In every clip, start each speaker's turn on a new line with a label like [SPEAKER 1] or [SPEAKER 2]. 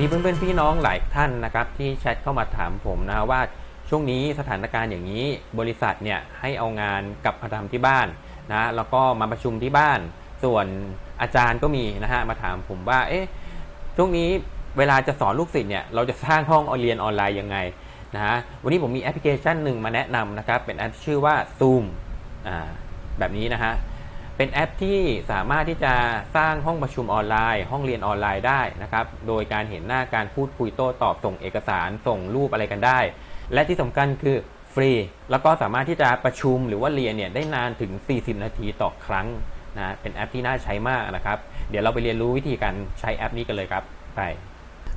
[SPEAKER 1] มีเพื่อนๆพี่น้องหลายท่านนะครับที่แชทเข้ามาถามผมนะว่าช่วงนี้สถานการณ์อย่างนี้บริษัทเนี่ยให้เอางานกลับมาทำที่บ้านนะแล้วก็มาประชุมที่บ้าน ส่วนอาจารย์ก็มีนะฮะมาถามผมว่าเอ๊ะช่วงนี้เวลาจะสอนลูกศิษย์เนี่ยเราจะสร้างห้องเรียนออนไลน์ยังไงนะฮะวันนี้ผมมีแอปพลิเคชันหนึ่งมาแนะนำนะครับเป็นแอปชื่อว่า Zoom อ่าแบบนี้นะฮะ เป็นแอปที่สามารถที่จะสร้างห้องประชุมออนไลน์ ห้องเรียนออนไลน์ได้นะครับ โดยการเห็นหน้าการพูดคุยโต้ตอบส่งเอกสารส่งรูปอะไรกันได้ และที่สำคัญคือฟรี แล้วก็สามารถที่จะประชุมหรือว่าเรียนเนี่ยได้นานถึง 40 นาทีต่อครั้งนะเป็นแอปที่น่าใช้มากนะครับ เดี๋ยวเราไปเรียนรู้วิธีการใช้แอปนี้กันเลยครับไป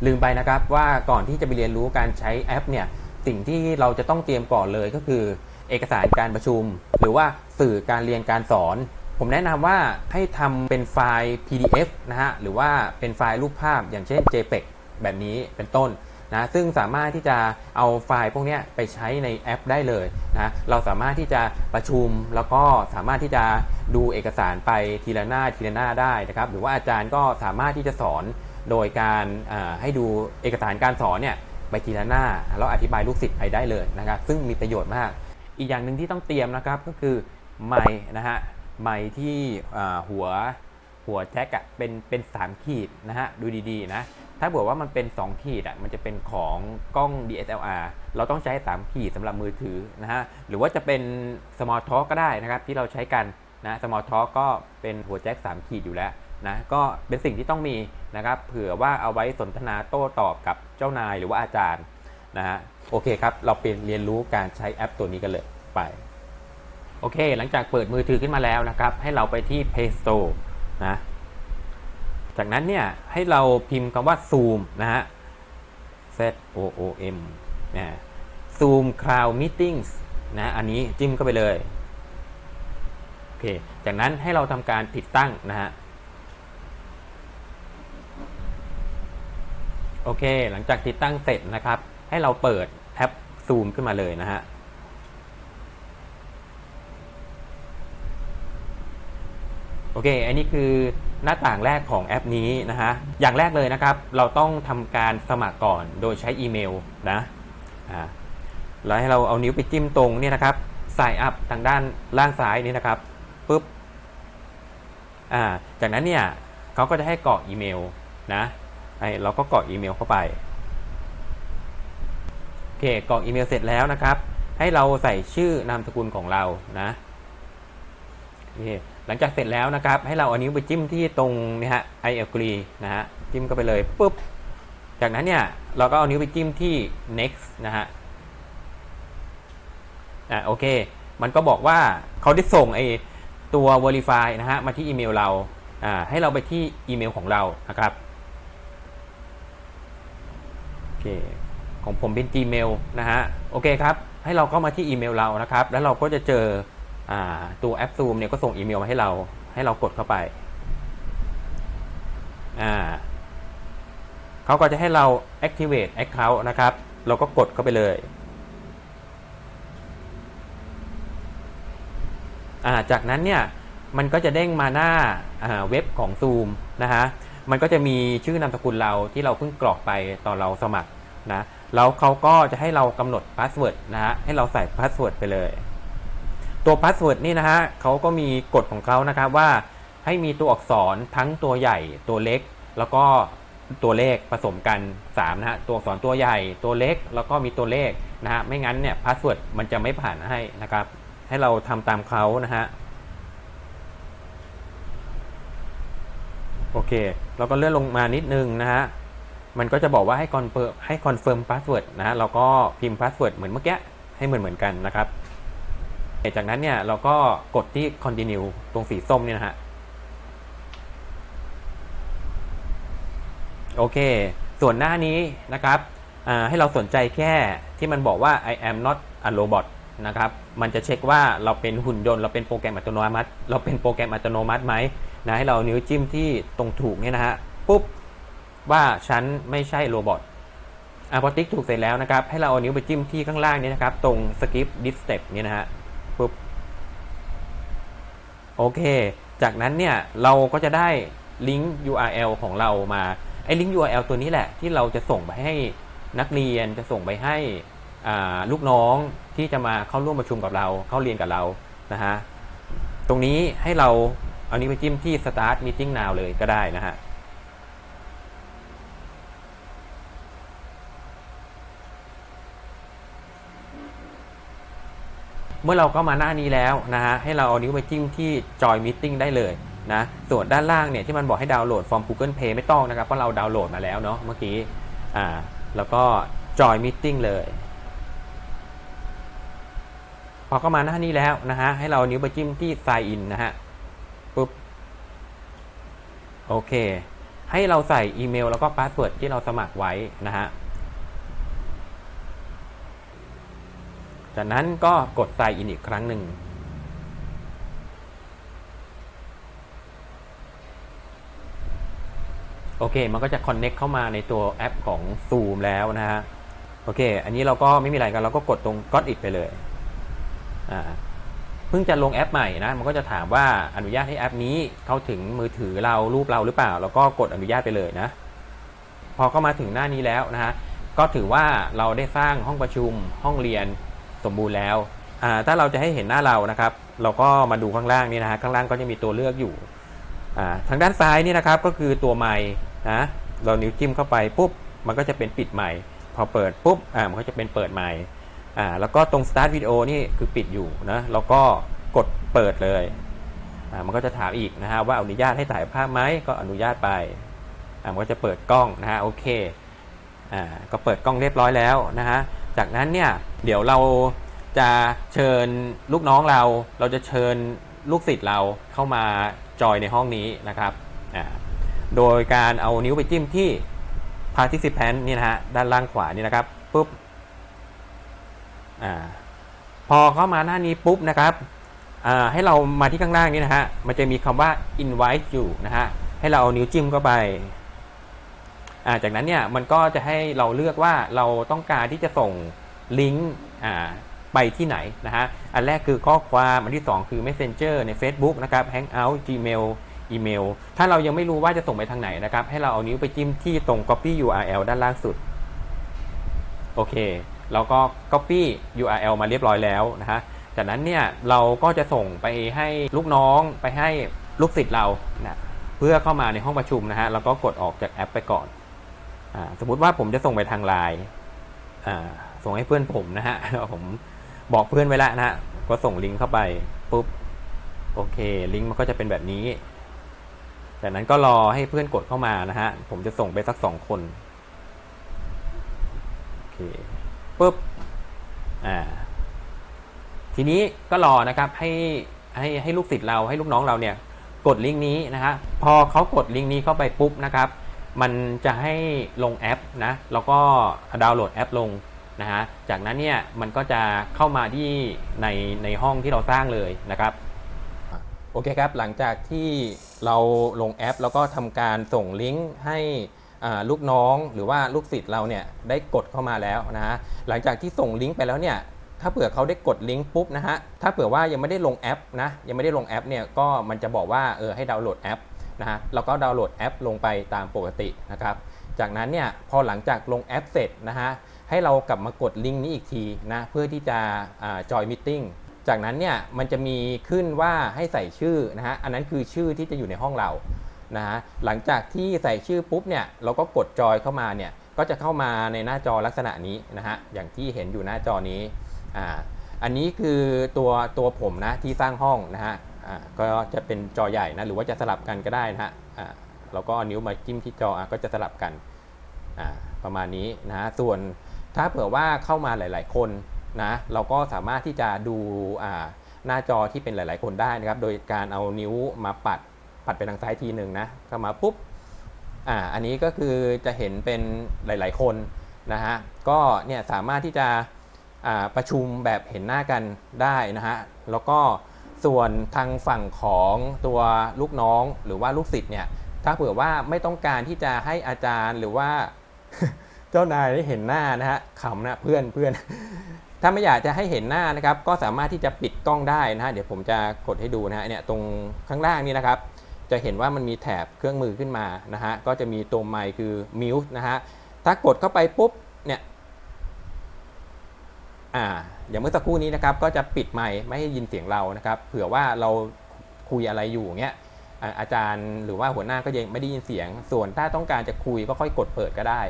[SPEAKER 1] ลืมไปนะครับว่าก่อนที่จะไปเรียนรู้การใช้แอปเนี่ยสิ่งที่เราจะต้องเตรียมก่อนเลยก็คือ เอกสารการประชุม หรือว่าสื่อการเรียนการสอน ผมแนะนำว่าให้ทำเป็นไฟล์ PDF นะฮะหรือว่าเป็นไฟล์รูปภาพอย่างเช่น JPEG แบบนี้เป็นต้นนะซึ่งสามารถที่จะเอาไฟล์พวกนี้ไปใช้ในแอปได้เลยนะเราสามารถที่จะประชุมแล้วก็สามารถที่จะดูเอกสารไปทีละหน้าทีละหน้าได้นะครับ หรือว่าอาจารย์ก็สามารถที่จะสอนโดยการให้ดูเอกสารการสอนเนี่ยไปทีละหน้าแล้วอธิบายลูกศิษย์ไปได้เลยนะครับ ซึ่งมีประโยชน์มาก อีกอย่างหนึ่งที่ต้องเตรียมนะครับก็คือไมค์นะฮะ ไมค์ที่หัวหัวแจ็คอะเป็นเป็นสามขีดนะฮะดูดีๆนะถ้าบอกว่ามันเป็น 2 ขีดอะมันจะเป็นของกล้อง DSLR เราต้องใช้ 3 ขีดสำหรับมือถือนะฮะหรือว่าจะเป็น Small Talk ก็ได้นะครับที่เราใช้กันนะ Small Talk ก็เป็นหัวแจ็ค 3 ขีดอยู่แล้วนะก็เป็นสิ่งที่ต้องมีนะครับเผื่อว่าเอาไว้สนทนาโต้ตอบกับเจ้านายหรือว่าอาจารย์นะฮะโอเคครับ เราไปเรียนรู้การใช้แอปตัวนี้กันเลยไป โอเค หลังจากเปิดมือถือขึ้นมาแล้วนะครับ ให้เราไปที่ Play Store นะ จากนั้นเนี่ย ให้เราพิมพ์คำว่า Zoom นะฮะ Z O O M นะ Zoom Cloud Meetings นะ อันนี้จิ้มเข้าไปเลย โอเค จากนั้นให้เราทำการติดตั้งนะฮะ โอเค หลังจากติดตั้งเสร็จนะครับ ให้เราเปิดแอป Zoom ขึ้นมาเลยนะฮะ โอเค อันนี้คือหน้าต่างแรกของแอปนี้นะฮะ อย่างแรกเลยนะครับ เราต้องทำการสมัครก่อนโดยใช้อีเมลนะอ่าแล้วให้เราเอานิ้วไปจิ้มตรงเนี่ยนะครับ sign up ทางด้านล่างซ้ายนี่นะครับปุ๊บอ่าจากนั้นเนี่ยเขาก็จะให้กรอกอีเมลนะไอเราก็กรอกอีเมลเข้าไปโอเคกรอกอีเมลเสร็จแล้วนะครับ ให้เราใส่ชื่อนามสกุลของเรานะโอเค หลังจากเสร็จแล้วนะครับ ให้เราเอานิ้วไปจิ้มที่ตรงนี่ฮะ I agree นะฮะจิ้มเข้าไปเลยปุ๊บจากนั้นเนี่ยเราก็เอานิ้วไปจิ้มที่ next นะฮะอะโอเค มันก็บอกว่าเขาได้ส่งไอตัว verify นะฮะมาที่อีเมลเราอ่าให้เราไปที่อีเมลของเรานะครับโอเคของผมเป็น Gmail นะฮะโอเคครับ ให้เราเข้ามาที่อีเมลเรานะครับ แล้วเราก็จะเจอ ตัวแอป Zoom เนี่ยก็ส่งอีเมลมาให้เรา ให้เรากดเข้าไปาเขาก็จะให้เรา activate account นะครับ เราก็กดเข้าไปเลยาจากนั้นเนี่ย มันก็จะเด้งมาหน้าาเว็บของ Zoom นะฮะ มันก็จะมีชื่อนามสกุลเราที่เราเพิ่งกรอกไปตอนเราสมัครนะ แล้วเขาก็จะให้เรากำหนดพาสเวิร์ดนะฮะ ให้เราใส่พาสเวิร์ดไปเลย ตัวพาสเวิร์ดนี่นะฮะเขาก็มีกฎของเขานะครับว่าให้มีตัวอักษรทั้งตัวใหญ่ตัวเล็ก แล้วก็ตัวเลขผสมกัน3นะฮะตัวอักษรตัวใหญ่ตัวเล็ก แล้วก็มีตัวเลขนะฮะไม่งั้นเนี่ยพาสเวิร์ดมันจะไม่ผ่านให้นะครับ ให้เราทำตามเขานะฮะโอเค เราก็เลื่อนลงมานิดนึงนะฮะ มันก็จะบอกว่าให้คอนเฟิร์มให้คอนเฟิร์มพาสเวิร์ดนะฮะ เราก็พิมพ์พาสเวิร์ดเหมือนเมื่อกี้ ให้เหมือนเหมือนกันนะครับ จากนั้นเนี่ยเราก็กดที่ continue ตรงสีส้มเนี่ยนะฮะ โอเค ส่วนหน้านี้นะครับให้เราสนใจแค่ที่มันบอกว่า I am not a robot นะครับ มันจะเช็คว่าเราเป็นหุ่นยนต์ เราเป็นโปรแกรมอัตโนมัติ เราเป็นโปรแกรมอัตโนมัติไหมนะให้เรานิ้วจิ้มที่ตรงถูกเนี่ยนะฮะ ปุ๊บ ว่าฉันไม่ใช่โรบอทอะพอติ๊กถูกเสร็จแล้วนะครับ ให้เราเอานิ้วไปจิ้มที่ข้างล่างนี้นะครับ ตรง skip this step เนี่ยนะฮะ โอเค จากนั้นเนี่ยเราก็จะได้ลิงก์ URL ของเรามาไอ้ลิงก์ URL ตัวนี้แหละที่เราจะส่งไปให้นักเรียนจะส่งไปให้ลูกน้องที่จะมาเข้าร่วมประชุมกับเรา เข้าเรียนกับเรานะฮะตรงนี้ให้เราเอานี้ไปจิ้มที่ start meeting now เลยก็ได้นะฮะ เมื่อเราก็มาหน้านี้แล้วนะฮะให้เราเอานิ้วไปจิ้มที่ Join Meeting ได้เลยนะส่วนด้านล่างเนี่ยที่มันบอกให้ดาวน์โหลดฟอร์ม Google Play ไม่ต้องนะครับเพราะเราดาวน์โหลดมาแล้วเนาะเมื่อกี้อ่าแล้วก็ Join Meeting เลยพอเข้ามาหน้านี้แล้วนะฮะให้เรานิ้วไปจิ้มที่ Sign In นะฮะปุ๊บโอเค ให้เราใส่อีเมลแล้วก็พาสเวิร์ดที่เราสมัครไว้นะฮะ จากนั้นก็กด sign in อีกครั้งหนึ่ง โอเค มันก็จะ connect เข้ามาในตัวแอปของ Zoom แล้วนะฮะ โอเค อันนี้เราก็ไม่มีอะไรกัน เราก็กดตรง got it ไปเลย อ่า เพิ่งจะลงแอปใหม่นะ มันก็จะถามว่าอนุญาตให้แอปนี้เข้าถึงมือถือเรารูปเราหรือเปล่า แล้วก็กดอนุญาตไปเลยนะ พอเข้ามาถึงหน้านี้แล้วนะฮะ ก็ถือว่าเราได้สร้างห้องประชุมห้องเรียน สมบูรณ์แล้ว ถ้าเราจะให้เห็นหน้าเรานะครับ เราก็มาดูข้างล่างนี่นะฮะข้างล่างก็จะมีตัวเลือกอยู่ ทางด้านซ้ายนี่นะครับก็คือตัวไมค์นะเรานิ้วจิ้มเข้าไปปุ๊บมันก็จะเป็นปิดไมค์พอเปิดปุ๊บอ่ามันก็จะเป็นเปิดไมค์อ่าแล้วก็ตรง start video นี่คือปิดอยู่นะแล้วก็กดเปิดเลยอ่ามันก็จะถามอีกนะฮะว่าอนุญาตให้ถ่ายภาพไหมก็อนุญาตไปอ่ามันก็จะเปิดกล้องนะฮะโอเคอ่าก็เปิดกล้องเรียบร้อยแล้วนะฮะ จากนั้นเนี่ยเดี๋ยวเราจะเชิญลูกน้องเรา เราจะเชิญลูกศิษย์เราเข้ามาจอยในห้องนี้นะครับ โดยการเอานิ้วไปจิ้มที่ participant นี่นะฮะด้านล่างขวานี่นะครับปุ๊บอพอเข้ามาหน้านี้ปุ๊บนะครับให้เรามาที่ข้างล่างนี้นะฮะมันจะมีคำว่า invite อยู่นะฮะให้เราเอานิ้วจิ้มเข้าไป จากนั้นเนี่ยมันก็จะให้เราเลือกว่าเราต้องการที่จะส่งลิงก์ไปที่ไหนนะฮะ อันแรกคือข้อความ อันที่ 2 คือ Messenger ใน Facebook นะครับ Hangout Gmail อีเมล ถ้าเรายังไม่รู้ว่าจะส่งไปทางไหนนะครับ ให้เราเอานิ้วไปจิ้มที่ตรง Copy URL ด้านล่างสุด โอเค เราก็ Copy URL มาเรียบร้อยแล้วนะฮะ จากนั้นเนี่ยเราก็จะส่งไปให้ลูกน้องไปให้ลูกศิษย์เรานะเพื่อเข้ามาในห้องประชุมนะฮะ แล้วก็กดออกจากแอปไปก่อน สมมุติว่าผมจะส่งไปทางไลน์ส่งให้เพื่อนผมนะฮะผมบอกเพื่อนไว้แล้วนะฮะก็ส่งลิงก์เข้าไปปุ๊บโอเค ลิงก์มันก็จะเป็นแบบนี้ จากนั้นก็รอให้เพื่อนกดเข้ามานะฮะ ผมจะส่งไปสักสองคน โอเคปุ๊บ อ่า ทีนี้ก็รอนะครับให้ให้ให้ลูกศิษย์เราให้ลูกน้องเราเนี่ย กดลิงก์นี้นะฮะ พอเขากดลิงก์นี้เข้าไปปุ๊บนะครับ มันจะให้ลงแอปนะแล้วก็ดาวน์โหลดแอปลงนะฮะจากนั้นเนี่ยมันก็จะเข้ามาที่ในในห้องที่เราสร้างเลยนะครับโอเคครับ หลังจากที่เราลงแอป แล้วก็ทำการส่งลิงก์ให้ลูกน้องหรือว่าลูกศิษย์เราเนี่ยได้กดเข้ามาแล้วนะฮะหลังจากที่ส่งลิงก์ไปแล้วเนี่ยถ้าเผื่อเขาได้กดลิงก์ปุ๊บนะฮะถ้าเผื่อว่ายังไม่ได้ลงแอปนะยังไม่ได้ลงแอปเนี่ยก็มันจะบอกว่าเออให้ดาวน์โหลดแอป นะฮะแล้วก็ดาวน์โหลดแอปลงไปตามปกตินะครับ จากนั้นเนี่ยพอหลังจากลงแอปเสร็จนะฮะให้เรากลับมากดลิงก์นี้อีกทีนะเพื่อที่จะจอยมิทติ้งจากนั้นเนี่ยมันจะมีขึ้นว่าให้ใส่ชื่อนะฮะอันนั้นคือชื่อที่จะอยู่ในห้องเรานะฮะหลังจากที่ใส่ชื่อปุ๊บเนี่ยเราก็กดจอยเข้ามาเนี่ยก็จะเข้ามาในหน้าจอลักษณะนี้นะฮะอย่างที่เห็นอยู่หน้าจอนี้อ่าอันนี้คือตัวตัวผมนะที่สร้างห้องนะฮะ ก็จะเป็นจอใหญ่นะหรือว่าจะสลับกันก็ได้นะฮะเราก็นิ้วมาจิ้มที่จออก็จะสลับกันประมาณนี้นะส่วนถ้าเผื่อว่าเข้ามาหลาย ๆ คนนะเราก็สามารถที่จะดูหน้าจอที่เป็นหลาย ๆ คนได้นะครับ โดยการเอานิ้วมาปัดปัดไปทางซ้ายทีหนึ่งนะเข้ามาปุ๊บอ่าอันนี้ก็คือจะเห็นเป็นหลาย ๆ คนนะฮะก็เนี่ยสามารถที่จะประชุมแบบเห็นหน้ากันได้นะฮะแล้วก็ ส่วนทางฝั่งของตัวลูกน้องหรือว่าลูกศิษย์เนี่ย ถ้าเผื่อว่าไม่ต้องการที่จะให้อาจารย์หรือว่าเจ้านายได้เห็นหน้านะฮะขำนะเพื่อนเพื่อนถ้าไม่อยากจะให้เห็นหน้านะครับ ก็สามารถที่จะปิดกล้องได้นะฮะเดี๋ยวผมจะกดให้ดูนะฮะเนี่ยตรงข้างล่างนี่นะครับ จะเห็นว่ามันมีแถบเครื่องมือขึ้นมานะฮะก็จะมีตัวไมค์คือ mute นะฮะถ้ากดเข้าไปปุ๊บเนี่ย อ่าอย่างเมื่อสักครู่นี้นะครับก็จะปิดไมค์ไม่ให้ยินเสียงเรานะครับ เผื่อว่าเราคุยอะไรอยู่เงี้ยอาจารย์หรือว่าหัวหน้าก็ยังไม่ได้ยินเสียง ส่วนถ้าต้องการจะคุยก็ค่อยกดเปิดก็ได้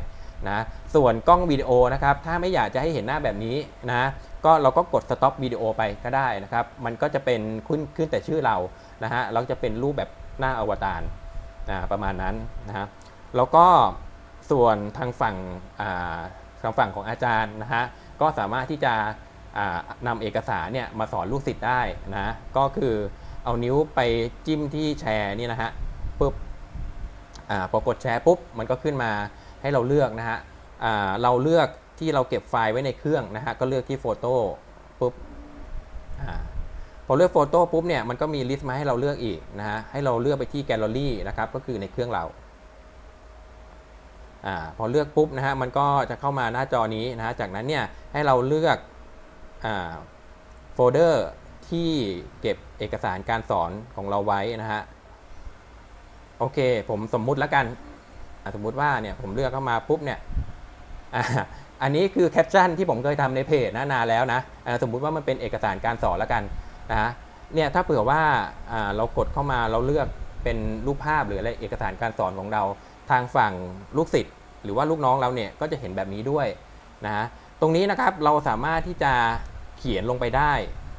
[SPEAKER 1] นะส่วนกล้องวิดีโอนะครับถ้าไม่อยากจะให้เห็นหน้าแบบนี้นะก็เราก็กด stop วิดีโอไปก็ได้นะครับ มันก็จะเป็นขึ้นขึ้นแต่ชื่อเรานะฮะแล้วจะเป็นรูปแบบหน้าอวตารนะประมาณนั้นนะฮะแล้วก็ส่วนทางฝั่งทางฝั่งของอาจารย์นะฮะ ก็สามารถที่จะอ่านำเอกสารเนี่ยมาสอนลูกศิษย์ได้นะก็คือเอานิ้วไปจิ้มที่แชร์นี่นะฮะปุ๊บอพอกดแชร์ปุ๊บมันก็ขึ้นมาให้เราเลือกนะฮะเราเลือกที่เราเก็บไฟล์ไว้ในเครื่องนะฮะก็เลือกที่โฟโต้ปุ๊บอพอเลือกโฟโต้ปุ๊บเนี่ยมันก็มีลิสต์มาให้เราเลือกอีกนะฮะให้เราเลือกไปที่แกลเลอรี่นะครับก็คือในเครื่องเรา อพอเลือกปุ๊บนะฮะมันก็จะเข้ามาหน้าจอนี้นะฮะจากนั้นเนี่ยให้เราเลือกโฟลเดอร์ที่เก็บเอกสารการสอนของเราไว้นะฮะโอเค ผมสมมุติแล้วกันสมมุติว่าเนี่ยผมเลือกเข้ามาปุ๊บเนี่ยอันนี้คือแคปชั่นที่ผมเคยทำในเพจนะนานแล้วนะสมมุติว่ามันเป็นเอกสารการสอนแล้วกันนะฮะเนี่ยถ้าเผื่อว่าอ่าเรากดเข้ามาเราเลือกเป็นรูปภาพหรืออะไรเอกสารการสอนของเรา ทางฝั่งลูกศิษย์หรือว่าลูกน้องเราเนี่ยก็จะเห็นแบบนี้ด้วยนะฮะตรงนี้นะครับเราสามารถที่จะเขียนลงไปได้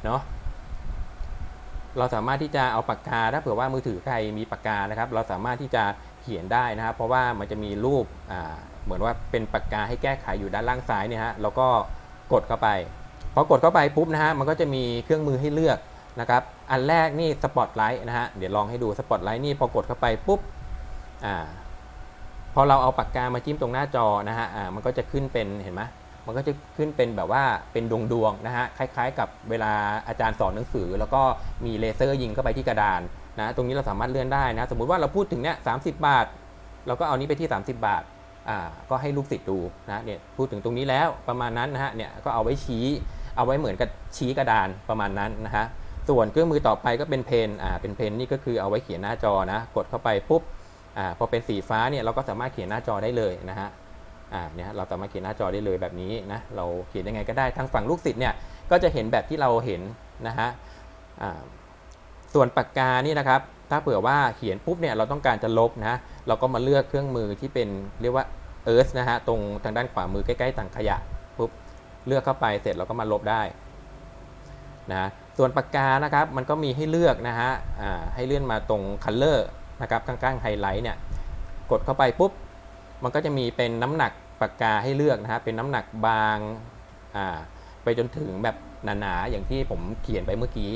[SPEAKER 1] เนาะเราสามารถที่จะเอาปากกาถ้าเผื่อว่ามือถือใครมีปากกานะครับ เราสามารถที่จะเขียนได้นะครับ เพราะว่ามันจะมีรูปเหมือนว่าเป็นปากกาให้แก้ไขอยู่ด้านล่างซ้ายเนี่ยฮะแล้วก็กดเข้าไปพอกดเข้าไปปุ๊บนะฮะมันก็จะมีเครื่องมือให้เลือกนะครับอันแรกนี่สปอตไลท์นะฮะเดี๋ยวลองให้ดูสปอตไลท์นี่พอกดเข้าไปปุ๊บอ่า พอเราเอาปากกามาจิ้มตรงหน้าจอนะฮะอ่ามันก็จะขึ้นเป็นเห็นไหมมันก็จะขึ้นเป็นแบบว่าเป็นดวงดวงๆนะฮะคล้าย ๆ กับเวลาอาจารย์สอนหนังสือ แล้วก็มีเลเซอร์ยิงเข้าไปที่กระดานนะตรงนี้เราสามารถเลื่อนได้นะสมมุติว่าเราพูดถึงเนี่ยสาบาท เราก็เอานี้ไปที่ 30 บาทอ่าก็ให้ลูกศิษย์ดูนะเนี่ยพูดถึงตรงนี้แล้วประมาณนั้นนะฮะเนี่ยก็เอาไว้ชี้เอาไว้เหมือนกับชี้กระดานประมาณนั้นนะฮะส่วนเครื่องมือต่อไปก็เป็นเพนอ่าเป็นเพนนี่ก็คือเอาไว้เขียนหน้าจอนะกดเข้าไปปุ๊บ อ่าพอเป็นสีฟ้าเนี่ยเราก็สามารถเขียนหน้าจอได้เลยนะฮะอ่าเนี่ยเราสามารถเขียนหน้าจอได้เลยแบบนี้นะเราเขียนยังไงก็ได้ทางฝั่งลูกศิษย์เนี่ยก็จะเห็นแบบที่เราเห็นนะฮะอ่าส่วนปากกานี่นะครับถ้าเผื่อว่าเขียนปุ๊บเนี่ยเราต้องการจะลบนะเราก็มาเลือกเครื่องมือที่เป็นเรียกว่าเอิร์ธนะฮะตรงทางด้านขวามือใกล้ๆถังขยะปุ๊บเลือกเข้าไปเสร็จเราก็มาลบได้นะส่วนปากกานะครับมันก็มีให้เลือกนะฮะให้เลื่อนมาตรงคัลเลอร์ นะครับข้างๆไฮไลท์เนี่ยกดเข้าไปปุ๊บมันก็จะมีเป็นน้ำหนักปากกาให้เลือกนะฮะเป็นน้ำหนักบางอ่าไปจนถึงแบบหนาๆอย่างที่ผมเขียนไปเมื่อกี้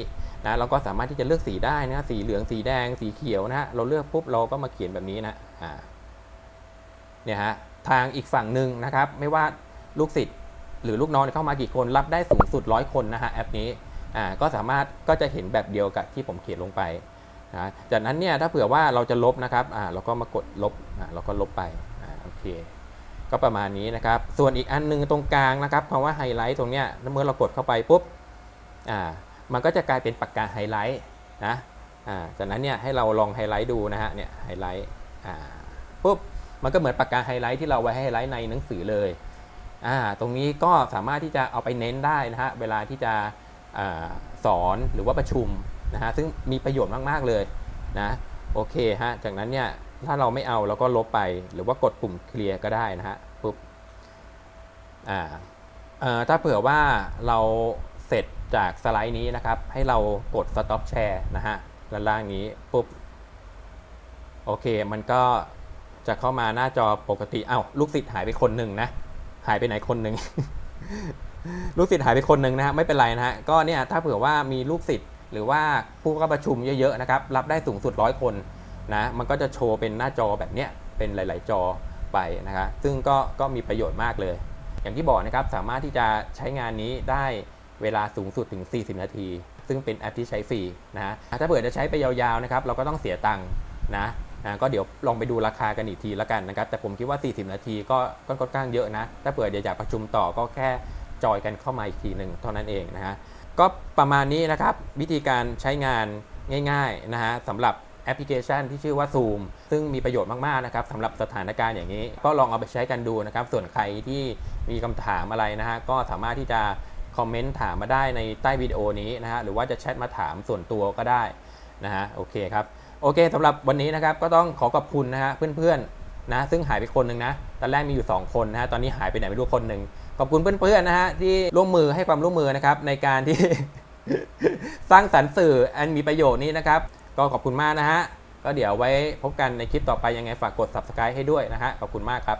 [SPEAKER 1] นะเราก็สามารถที่จะเลือกสีได้นะสีเหลืองสีแดงสีเขียวนะฮะเราเลือกปุ๊บเราก็มาเขียนแบบนี้นะอ่าเนี่ยฮะทางอีกฝั่งหนึ่งนะครับไม่ว่าลูกศิษย์หรือลูกน้องเข้ามากี่คนรับได้สูงสุดร้อยคนนะฮะแอปนี้อ่าก็สามารถก็จะเห็นแบบเดียวกับที่ผมเขียนลงไป นะจากนั้นเนี่ยถ้าเผื่อว่าเราจะลบนะครับอ่าเราก็มากดลบอ่าเราก็ลบไปอ่าโอเค ก็ประมาณนี้นะครับ ส่วนอีกอันหนึงตรงกลางนะครับคำว่าไฮไลท์ตรงเนี้ยเมื่อเรากดเข้าไปปุ๊บอ่ามันก็จะกลายเป็นปากกาไฮไลท์นะอ่าจากนั้นเนี่ยให้เราลองไฮไลท์ดูนะฮะเนี่ยไฮไลท์อ่าปุ๊บมันก็เหมือนปากกาไฮไลท์ที่เราไว้ให้ไฮไลท์ในหนังสือเลยอ่าตรงนี้ก็สามารถที่จะเอาไปเน้นได้นะฮะเวลาที่จะอาสอนหรือว่าประชุม นะฮะซึ่งมีประโยชน์มาก ๆ เลยนะโอเคฮะจากนั้นเนี่ยถ้าเราไม่เอาเราก็ลบไปหรือว่ากดปุ่มเคลียร์ก็ได้นะฮะปุ๊บอ่าเอ่อถ้าเผื่อว่าเราเสร็จจากสไลด์นี้นะครับ ให้เรากด stop share นะฮะด้านล่างนี้ปุ๊บโอเค มันก็จะเข้ามาหน้าจอปกติเอ้าลูกศิษย์หายไปคนหนึ่งนะ หายไปไหนคนหนึ่งลูกศิษย์หายไปคนหนึ่งนะฮะไม่เป็นไรนะฮะก็เนี่ยถ้าเผื่อว่ามีลูกศิษย์ หรือว่าผู้เข้าประชุมเยอะๆนะครับรับได้สูงสุดร้อยคนนะมันก็จะโชว์เป็นหน้าจอแบบเนี้ยเป็นหลาย ๆ จอไปนะครับซึ่งก็ก็มีประโยชน์มากเลย อย่างที่บอกนะครับสามารถที่จะใช้งานนี้ได้เวลาสูงสุดถึง 40 นาที ซึ่งเป็นแอปที่ใช้ฟรีนะฮะถ้าเผื่อจะใช้ไปยาวๆนะครับเราก็ต้องเสียตังค์นะนะก็เดี๋ยวลองไปดูราคากันอีกทีล้วกันนะครับ แต่ผมคิดว่า 40 นาทีก็ก็ค่อนข้างเยอะนะ ถ้าเผื่ออยากประชุมต่อก็แค่จอยกันเข้ามาอีกทีหนึ่งเท่านั้นเองนะฮะ ก็ประมาณนี้นะครับ วิธีการใช้งานง่ายๆนะฮะสำหรับแอปพลิเคชันที่ชื่อว่า Zoom ซึ่งมีประโยชน์มากๆนะครับสำหรับสถานการณ์อย่างนี้ ก็ลองเอาไปใช้กันดูนะครับ ส่วนใครที่มีคำถามอะไรนะฮะก็สามารถที่จะคอมเมนต์ถามมาได้ในใต้วิดีโอนี้นะฮะหรือว่าจะแชทมาถามส่วนตัวก็ได้นะฮะโอเคครับ โอเคสำหรับวันนี้นะครับก็ต้องขอขอบคุณนะฮะเพื่อนๆ นะซึ่งหายไปคนหนึ่งนะตอนแรกมีอยู่ 2 คนนะฮะตอนนี้หายไปไหนไม่รู้คนหนึ่งขอบคุณเพื่อนๆนะฮะที่ร่วมมือให้ความร่วมมือนะครับในการที่สร้างสรรค์สื่ออันมีประโยชน์นี้นะครับ ก็ขอบคุณมากนะฮะก็เดี๋ยวไว้พบกันในคลิปต่อไปยังไงฝากกด subscribe ให้ด้วยนะฮะขอบคุณมากครับ